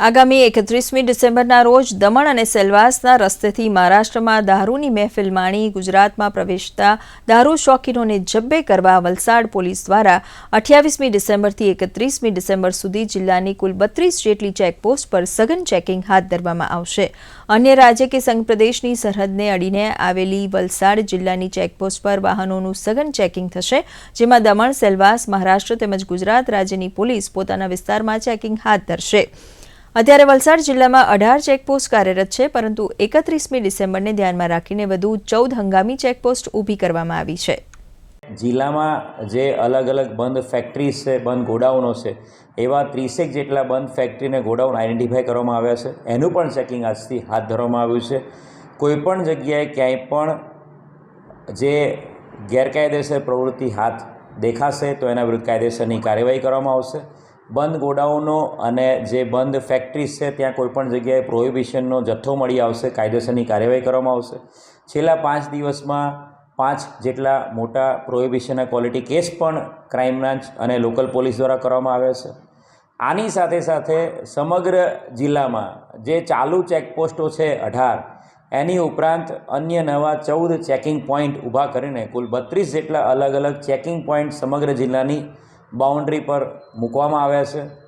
આગામી એકત્રીસમી ડિસેમ્બરના રોજ દમણ અને સેલવાસના રસ્તેથી મહારાષ્ટ્રમાં દારૂની મહેફિલ માણી ગુજરાતમાં પ્રવેશતા દારૂ શોખીનોને જબ્બે કરવા વલસાડ પોલીસ દ્વારા અઠ્યાવીસમી ડિસેમ્બરથી એકત્રીસમી ડિસેમ્બર સુધી જિલ્લાની કુલ બત્રીસ જેટલી ચેકપોસ્ટ પર સઘન ચેકિંગ હાથ ધરવામાં આવશે. અન્ય રાજ્ય કે સંઘ પ્રદેશની સરહદને અડીને આવેલી વલસાડ જિલ્લાની ચેકપોસ્ટ પર વાહનોનું સઘન ચેકિંગ થશે, જેમાં દમણ, સેલવાસ, મહારાષ્ટ્ર તેમજ ગુજરાત રાજ્યની પોલીસ પોતાના વિસ્તારમાં ચેકિંગ હાથ ધરશે. અત્યારે વલસાડ જિલ્લામાં અઢાર ચેકપોસ્ટ કાર્યરત છે, પરંતુ એકત્રીસમી ડિસેમ્બરને ધ્યાનમાં રાખીને વધુ ચૌદ હંગામી ચેકપોસ્ટ ઊભી કરવામાં આવી છે. જિલ્લામાં જે અલગ અલગ બંધ ફેક્ટરીઝ છે, બંધ ગોડાઉનો છે, એવા ત્રીસેક જેટલા બંધ ફેક્ટરીને ગોડાઉન આઈડેન્ટિફાઈ કરવામાં આવ્યા છે. એનું પણ ચેકિંગ આજથી હાથ ધરવામાં આવ્યું છે. કોઈપણ જગ્યાએ ક્યાંય પણ જે ગેરકાયદેસર પ્રવૃત્તિ હાથ દેખાશે તો એના વિરુદ્ધ કાયદેસરની કાર્યવાહી કરવામાં આવશે. બંધ ગોડાઉનો અને જે બંધ ફેક્ટરીઝ છે, ત્યાં કોઈપણ જગ્યાએ પ્રોહિબિશનનો જથ્થો મળી આવશે, કાયદેસરની કાર્યવાહી કરવામાં આવશે. છેલ્લા પાંચ દિવસમાં પાંચ જેટલા મોટા પ્રોહિબિશનના ક્વોલિટી કેસ પણ ક્રાઇમ બ્રાન્ચ અને લોકલ પોલીસ દ્વારા કરવામાં આવ્યા છે. આની સાથે સાથે સમગ્ર જિલ્લામાં જે ચાલુ ચેકપોસ્ટો છે, અઢાર, એની ઉપરાંત અન્ય નવા ચૌદ ચેકિંગ પોઈન્ટ ઊભા કરીને કુલ બત્રીસ જેટલા અલગ અલગ ચેકિંગ પોઈન્ટ સમગ્ર જિલ્લાની બાઉન્ડ્રી પર મૂકવામાં આવ્યા છે.